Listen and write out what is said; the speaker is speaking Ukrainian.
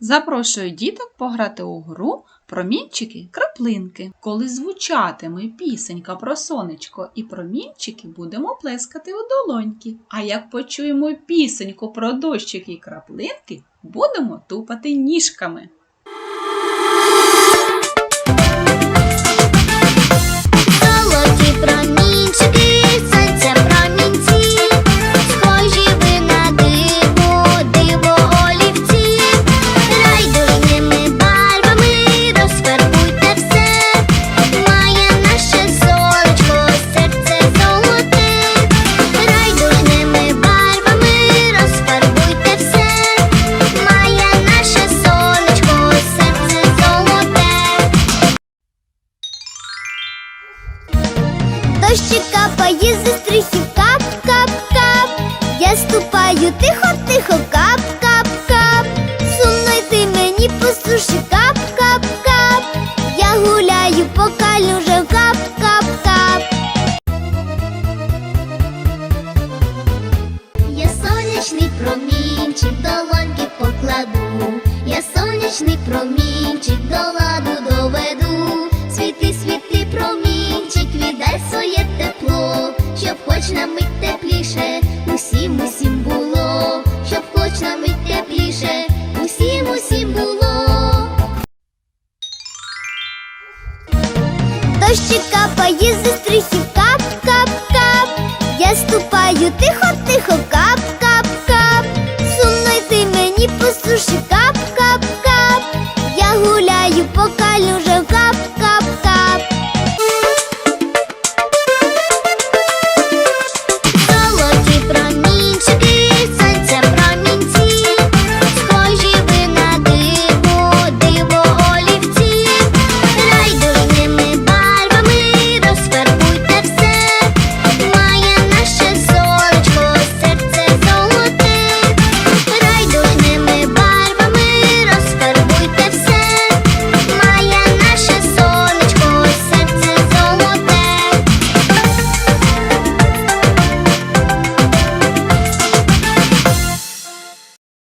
Запрошую діток пограти у гру промінчики краплинки. Коли звучатиме пісенька про сонечко і промінчики, будемо плескати у долоньки. А як почуємо пісеньку про дощики і краплинки, будемо тупати ніжками. Дощик капає зі стрихів кап, кап, кап. Я ступаю тихо, тихо, кап, кап, кап. Сумно йти мені по суші кап, кап, кап. Я гуляю по калюжах кап, кап, кап. Я сонячний промінчик до ланки покладу. Я сонячний промінчик до хоч на мить тепліше, усім, усім було, щоб хоч на мить тепліше, усім, усім було. Дощик капає зі стрихів кап, кап, кап. Я ступаю тихо, тихо, кап, кап, кап. Сумно йти мені по суші кап,